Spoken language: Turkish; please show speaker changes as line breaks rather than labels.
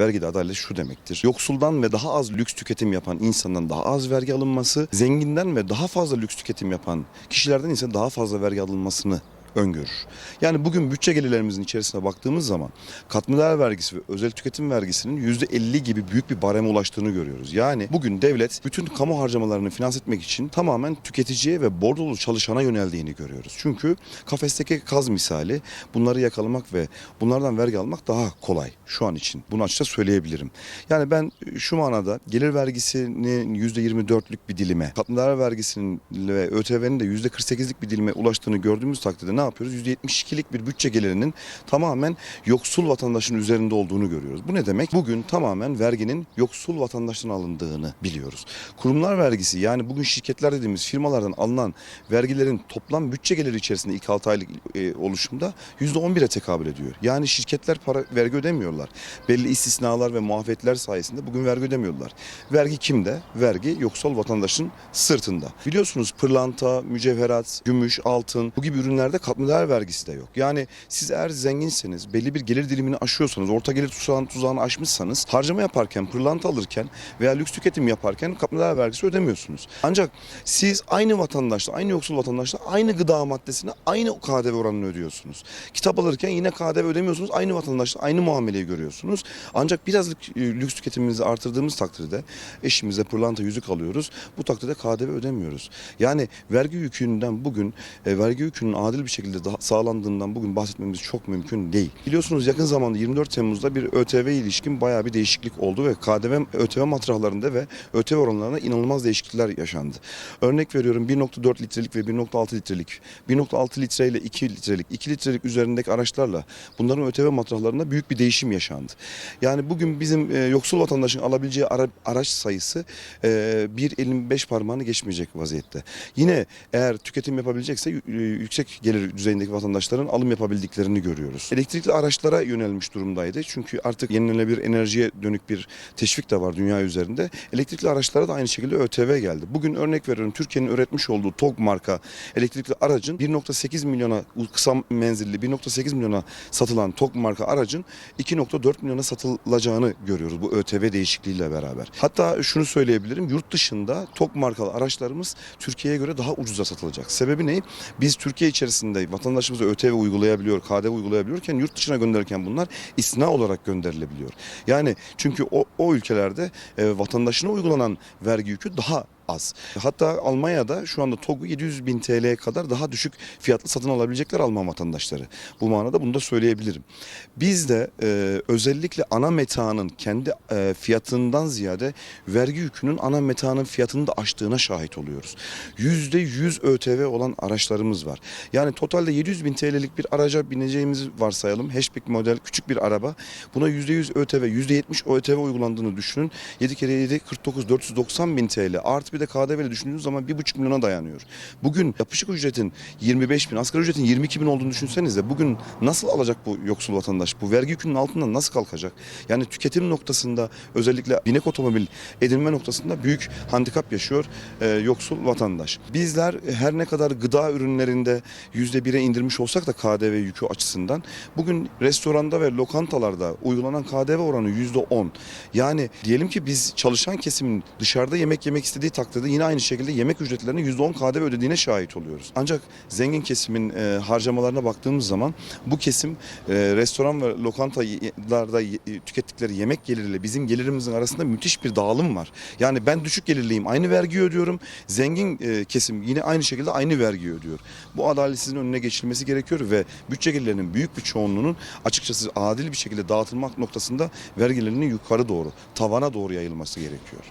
Vergide adalet şu demektir. Yoksuldan ve daha az lüks tüketim yapan insandan daha az vergi alınması, zenginden ve daha fazla lüks tüketim yapan kişilerden ise daha fazla vergi alınmasını öngörür. Yani bugün bütçe gelirlerimizin içerisine baktığımız zaman katma değer vergisi ve özel tüketim vergisinin %50 gibi büyük bir bareme ulaştığını görüyoruz. Yani bugün devlet bütün kamu harcamalarını finanse etmek için tamamen tüketiciye ve bordrolu çalışana yöneldiğini görüyoruz. Çünkü kafesteki kaz misali bunları yakalamak ve bunlardan vergi almak daha kolay şu an için. Bunu açıkça söyleyebilirim. Yani ben şu manada gelir vergisinin %24'lük bir dilime, katma değer vergisinin ve ÖTV'nin de %48'lik bir dilime ulaştığını gördüğümüz takdirde ne yapıyoruz? %72'lik bir bütçe gelirinin tamamen yoksul vatandaşın üzerinde olduğunu görüyoruz. Bu ne demek? Bugün tamamen verginin yoksul vatandaştan alındığını biliyoruz. Kurumlar vergisi yani bugün şirketler dediğimiz firmalardan alınan vergilerin toplam bütçe geliri içerisinde ilk 6 aylık e, oluşumda %11'e tekabül ediyor. Yani şirketler para vergi ödemiyorlar. Belli istisnalar ve muafiyetler sayesinde bugün vergi ödemiyorlar. Vergi kimde? Vergi yoksul vatandaşın sırtında. Biliyorsunuz pırlanta, mücevherat, gümüş, altın bu gibi ürünlerde katma değer vergisi de yok. Yani siz eğer zenginseniz, belli bir gelir dilimini aşıyorsanız, orta gelir tuzağını, tuzağını aşmışsanız harcama yaparken, pırlanta alırken veya lüks tüketim yaparken katma değer vergisi ödemiyorsunuz. Ancak siz aynı vatandaşla, aynı yoksul vatandaşla aynı gıda maddesine aynı KDV oranını ödüyorsunuz. Kitap alırken yine KDV ödemiyorsunuz. Aynı vatandaşla aynı muameleyi görüyorsunuz. Ancak birazcık e, lüks tüketimimizi artırdığımız takdirde eşimize pırlanta yüzük alıyoruz. Bu takdirde KDV ödemiyoruz. Yani vergi yükünden bugün e, vergi yükünün adil bir şekilde daha sağlandığından bugün bahsetmemiz çok mümkün değil. Biliyorsunuz yakın zamanda 24 Temmuz'da bir ÖTV ilişkin bayağı bir değişiklik oldu ve KDV ÖTV matrahlarında ve ÖTV oranlarında inanılmaz değişiklikler yaşandı. Örnek veriyorum 1.4 litrelik ve 1.6 litrelik 1.6 litre ile 2 litrelik 2 litrelik üzerindeki araçlarla bunların ÖTV matrahlarında büyük bir değişim yaşandı. Yani bugün bizim e, yoksul vatandaşın alabileceği ara- araç sayısı e, bir elin beş parmağını geçmeyecek vaziyette. Yine eğer tüketim yapabilecekse e, yüksek gelir düzeyindeki vatandaşların alım yapabildiklerini görüyoruz. Elektrikli araçlara yönelmiş durumdaydı. Çünkü artık yenilenebilir enerjiye dönük bir teşvik de var dünya üzerinde. Elektrikli araçlara da aynı şekilde ÖTV geldi. Bugün örnek veriyorum Türkiye'nin üretmiş olduğu TOG marka elektrikli aracın 1.8 milyona kısa menzilli 1.8 milyona satılan TOG marka aracın 2.4 milyona satılacağını görüyoruz bu ÖTV değişikliğiyle beraber. Hatta şunu söyleyebilirim yurt dışında TOG markalı araçlarımız Türkiye'ye göre daha ucuza satılacak. Sebebi ne? Biz Türkiye içerisinde vatandaşımıza ÖTV uygulayabiliyor, KDV uygulayabiliyorken yurt dışına gönderirken bunlar istina olarak gönderilebiliyor. Yani çünkü o, o ülkelerde e, vatandaşına uygulanan vergi yükü daha az. Hatta Almanya'da şu anda TOG'u 700 bin TL'ye kadar daha düşük fiyatlı satın alabilecekler Alman vatandaşları. Bu manada bunu da söyleyebilirim. Biz de e, özellikle ana metanın kendi e, fiyatından ziyade vergi yükünün ana metanın fiyatını da aştığına şahit oluyoruz. %100 ÖTV olan araçlarımız var. Yani totalde 700 bin TL'lik bir araca bineceğimizi varsayalım. Hatchback model küçük bir araba. Buna %100 ÖTV, %70 ÖTV uygulandığını düşünün. 7 kere 7 49 490 bin TL artı bir de KDV ile düşündüğünüz zaman 1,5 milyona dayanıyor. Bugün yapışık ücretin 25 bin, asgari ücretin 22 bin olduğunu düşünsenize bugün nasıl alacak bu yoksul vatandaş? Bu vergi yükünün altından nasıl kalkacak? Yani tüketim noktasında özellikle binek otomobil edinme noktasında büyük handikap yaşıyor e, yoksul vatandaş. Bizler her ne kadar gıda ürünlerinde %1'e indirmiş olsak da KDV yükü açısından bugün restoranda ve lokantalarda uygulanan KDV oranı %10. Yani diyelim ki biz çalışan kesimin dışarıda yemek yemek istediği takdirde yine aynı şekilde yemek ücretlerine %10 KDV ödediğine şahit oluyoruz. Ancak zengin kesimin e, harcamalarına baktığımız zaman bu kesim e, restoran ve lokantalarda ye- tükettikleri yemek geliriyle bizim gelirimizin arasında müthiş bir dağılım var. Yani ben düşük gelirliyim aynı vergiyi ödüyorum. Zengin e, kesim yine aynı şekilde aynı vergiyi ödüyor. Bu adaletsizliğin önüne geçilmesi gerekiyor ve bütçe gelirlerinin büyük bir çoğunluğunun açıkçası adil bir şekilde dağıtılmak noktasında vergilerinin yukarı doğru, tavana doğru yayılması gerekiyor.